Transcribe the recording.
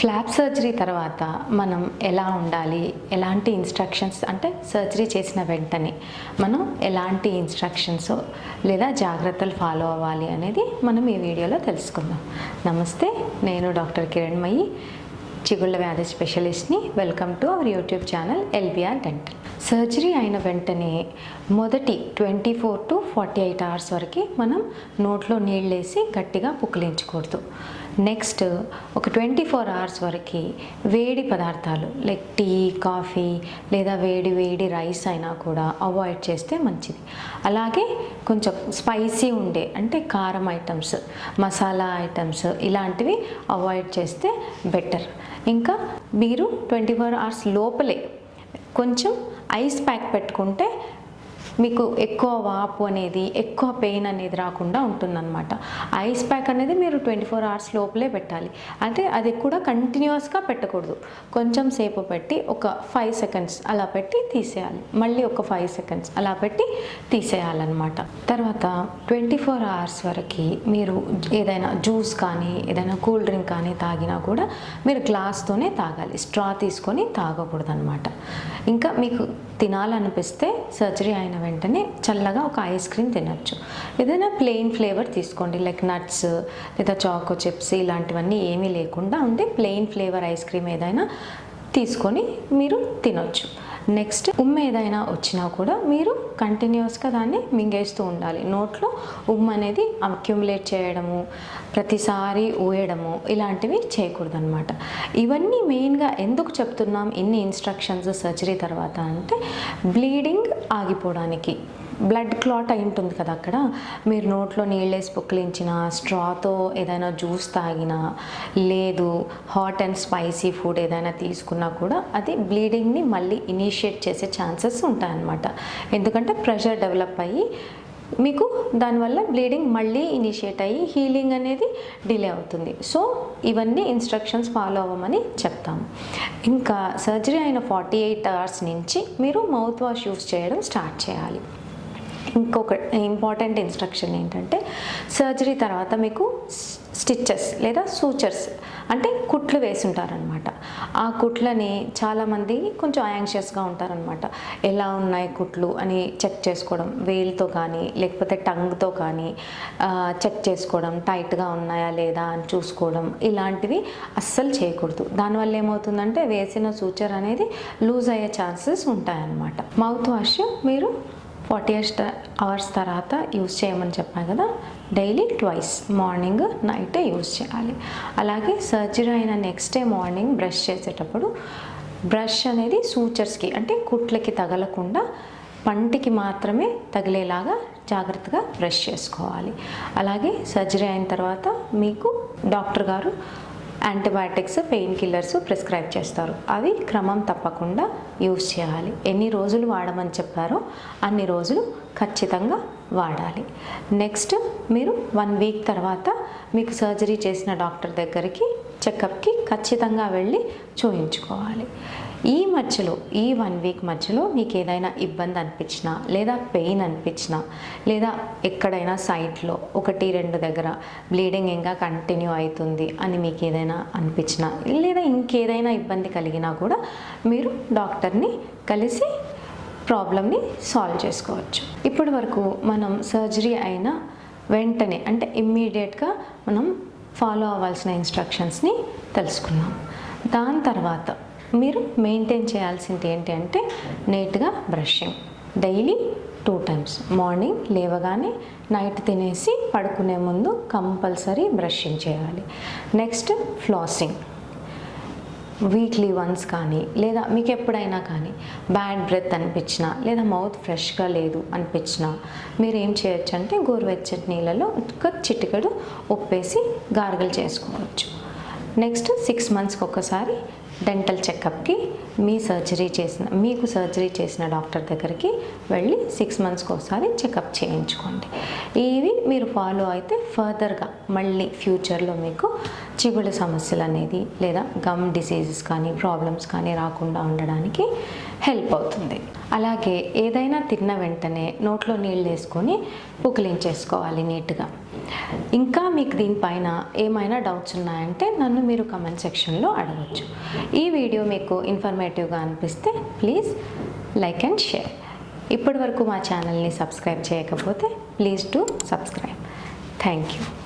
Flop surgery తర్వాత మనం ఎలా ఉండాలి? ఎలాంటి ఇన్స్ట్రక్షన్స్ అంటే సర్జరీ చేసిన వెంటనే మనం ఎలాంటి ఇన్స్ట్రక్షన్స్ లేదా జాగ్రత్తలు ఫాలో అవ్వాలి అనేది మనం ఈ వీడియోలో తెలుసుకుందాం. నమస్తే నేను డాక్టర్ కిరణ్మయి చిగుళ్ళ వ్యాధి స్పెషలిస్ట్ని. Welcome to our YouTube channel LBR dental surgery అయిన వెంటనే మొదటి twenty four to forty eight hours వరకు మనం నోట్లో నీళ్ళేసి గట్టిగా పుక్కిలించకూడదు. నెక్స్ట్ ఒక ట్వంటీ ఫోర్ అవర్స్ వరకు వేడి పదార్థాలు లైక్ టీ కాఫీ లేదా వేడి వేడి రైస్ అయినా కూడా అవాయిడ్ చేస్తే మంచిది. అలాగే కొంచెం స్పైసీ ఉండే అంటే కారం ఐటమ్స్ మసాలా ఐటమ్స్ ఇలాంటివి అవాయిడ్ చేస్తే బెటర్ ఇంకా మీరు ట్వంటీ ఫోర్ అవర్స్ లోపలే కొంచెం ఐస్ ప్యాక్ పెట్టుకుంటే మీకు ఎక్కువ వాపు అనేది ఎక్కువ పెయిన్ అనేది రాకుండా ఉంటుందన్నమాట. ఐస్ ప్యాక్ అనేది మీరు ట్వంటీ ఫోర్ అవర్స్ లోపలే పెట్టాలి. అంటే అది కూడా కంటిన్యూస్గా పెట్టకూడదు. కొంచెం సేపు పెట్టి ఒక ఫైవ్ సెకండ్స్ అలా పెట్టి తీసేయాలి. మళ్ళీ ఒక ఫైవ్ సెకండ్స్ అలా పెట్టి తీసేయాలన్నమాట. తర్వాత ట్వంటీ ఫోర్ అవర్స్ వరకు మీరు ఏదైనా జ్యూస్ కానీ ఏదైనా కూల్ డ్రింక్ కానీ తాగినా కూడా మీరు గ్లాస్తోనే తాగాలి. స్ట్రా తీసుకొని తాగకూడదు అనమాట ఇంకా మీకు తినాలనిపిస్తే సర్జరీ అయిన వెంటనే చల్లగా ఒక ఐస్ క్రీమ్ తినచ్చు. ఏదైనా ప్లెయిన్ ఫ్లేవర్ తీసుకోండి లైక్ నట్స్ లేదా చాకో చిప్స్ ఇలాంటివన్నీ ఏమీ లేకుండా ఉండే ప్లెయిన్ ఫ్లేవర్ ఐస్ క్రీమ్ ఏదైనా తీసుకొని మీరు తినొచ్చు. నెక్స్ట్ ఉమ్మ ఏదైనా వచ్చినా కూడా మీరు కంటిన్యూస్గా దాన్ని మింగేస్తూ ఉండాలి. నోట్లో ఉమ్మ అనేది అక్యుములేట్ చేయడము ప్రతిసారి ఊయడము ఇలాంటివి చేయకూడదు అనమాట ఇవన్నీ మెయిన్గా ఎందుకు చెప్తున్నాం? ఇన్ని ఇన్స్ట్రక్షన్స్ సర్జరీ తర్వాత అంటే బ్లీడింగ్ ఆగిపోవడానికి. బ్లడ్ క్లాట్ అయి ఉంటుంది కదా అక్కడ. మీరు నోట్లో నీళ్ళేసి పుక్కిలించిన స్ట్రాతో ఏదైనా జ్యూస్ తాగినా లేదు హాట్ అండ్ స్పైసీ ఫుడ్ ఏదైనా తీసుకున్నా కూడా అది బ్లీడింగ్ని మళ్ళీ ఇనిషియేట్ చేసే ఛాన్సెస్ ఉంటాయన్నమాట. ఎందుకంటే ప్రెషర్ డెవలప్ అయ్యి మీకు దానివల్ల బ్లీడింగ్ మళ్ళీ ఇనిషియేట్ అయ్యి హీలింగ్ అనేది డిలే అవుతుంది. సో ఇవన్నీ ఇన్స్ట్రక్షన్స్ ఫాలో అవ్వమని చెప్తాము. ఇంకా సర్జరీ అయిన ఫార్టీ ఎయిట్ అవర్స్ నుంచి మీరు మౌత్ వాష్ యూస్ చేయడం స్టార్ట్ చేయాలి. ఇంకొక ఇంపార్టెంట్ ఇన్స్ట్రక్షన్ ఏంటంటే సర్జరీ తర్వాత మీకు స్టిచ్చెస్ లేదా సూచర్స్ అంటే కుట్లు వేసుంటారనమాట ఆ కుట్లని చాలామంది కొంచెం యాంగ్షియస్గా ఉంటారనమాట ఎలా ఉన్నాయి కుట్లు అని చెక్ చేసుకోవడం వేలుతో కానీ లేకపోతే టంగ్తో కానీ చెక్ చేసుకోవడం టైట్గా ఉన్నాయా లేదా అని చూసుకోవడం ఇలాంటివి అస్సలు చేయకూడదు. దానివల్ల ఏమవుతుందంటే వేసిన సూచర్ అనేది లూజ్ అయ్యే ఛాన్సెస్ ఉంటాయన్నమాట. మౌత్ వాష్ మీరు ఫార్టీ ఎయిట్ అవర్స్ తర్వాత యూస్ చేయమని చెప్పాను కదా daily twice morning night use చేయాలి. అలాగే సర్జరీ అయిన నెక్స్ట్ డే మార్నింగ్ బ్రష్ చేసేటప్పుడు బ్రష్ అనేది సూచర్స్కి అంటే కుట్లకి తగలకుండా పంటికి మాత్రమే తగిలేలాగా జాగ్రత్తగా బ్రష్ చేసుకోవాలి. అలాగే సర్జరీ అయిన తర్వాత మీకు డాక్టర్ గారు యాంటీబయాటిక్స్ పెయిన్ కిల్లర్స్ ప్రిస్క్రైబ్ చేస్తారు. అవి క్రమం తప్పకుండా యూజ్ చేయాలి. ఎన్ని రోజులు వాడమని చెప్పారో అన్ని రోజులు ఖచ్చితంగా వాడాలి. నెక్స్ట్ మీరు వన్ వీక్ తర్వాత మీకు సర్జరీ చేసిన డాక్టర్ దగ్గరికి చెకప్కి ఖచ్చితంగా వెళ్ళి చూయించుకోవాలి. ఈ మధ్యలో ఈ వన్ వీక్ మధ్యలో మీకు ఏదైనా ఇబ్బంది అనిపించినా లేదా పెయిన్ అనిపించినా లేదా ఎక్కడైనా సైట్లో ఒకటి రెండు దగ్గర బ్లీడింగ్ ఇంకా కంటిన్యూ అవుతుంది అని మీకు ఏదైనా అనిపించినా లేదా ఇంకేదైనా ఇబ్బంది కలిగినా కూడా మీరు డాక్టర్ని కలిసి ప్రాబ్లమ్ని సాల్వ్ చేసుకోవచ్చు. ఇప్పటి వరకు మనం సర్జరీ అయిన వెంటనే అంటే ఇమ్మీడియట్గా మనం ఫాలో అవ్వాల్సిన ఇన్స్ట్రక్షన్స్ని తెలుసుకున్నాం దాని తర్వాత మీరు మెయింటైన్ చేయాల్సింది ఏంటి అంటే నీట్గా brushing. Daily two times. Morning లేవగానే నైట్ తినేసి పడుకునే ముందు కంపల్సరీ బ్రషింగ్ చేయాలి. Next flossing. వీక్లీ వన్స్ కానీ లేదా మీకు ఎప్పుడైనా కానీ బ్యాడ్ బ్రెత్ అనిపించినా లేదా మౌత్ ఫ్రెష్గా లేదు అనిపించినా మీరు ఏం చేయొచ్చు అంటే గోరువెచ్చటి నీళ్ళలో ఒక చిటికెడు ఉప్పేసి గార్గిల్ చేసుకోవచ్చు. నెక్స్ట్ సిక్స్ మంత్స్కి ఒకసారి డెంటల్ చెకప్కి మీ సర్జరీ చేసిన మీకు సర్జరీ చేసిన డాక్టర్ దగ్గరికి వెళ్ళి సిక్స్ మంత్స్కి ఒకసారి చెకప్ చేయించుకోండి. ఇవి మీరు ఫాలో అయితే ఫర్దర్గా మళ్ళీ ఫ్యూచర్లో మీకు చిగుళ్ళ సమస్యలు అనేది లేదా గమ్ డిసీజెస్ కానీ ప్రాబ్లమ్స్ కానీ రాకుండా ఉండడానికి హెల్ప్ అవుతుంది. అలాగే ఏదైనా తిన్న వెంటనే నోట్లో నీళ్ళు వేసుకొని పుకిలించేసుకోవాలి నీట్గా. ఇంకా మీకు దీనిపైన ఏమైనా డౌట్స్ ఉన్నాయంటే నన్ను మీరు కమెంట్ సెక్షన్లో అడగచ్చు. ఈ వీడియో మీకు ఇన్ఫర్మేటివ్గా అనిపిస్తే ప్లీజ్ లైక్ అండ్ షేర్ ఇప్పటి వరకు మా ఛానల్ని సబ్స్క్రైబ్ చేయకపోతే please to subscribe thank you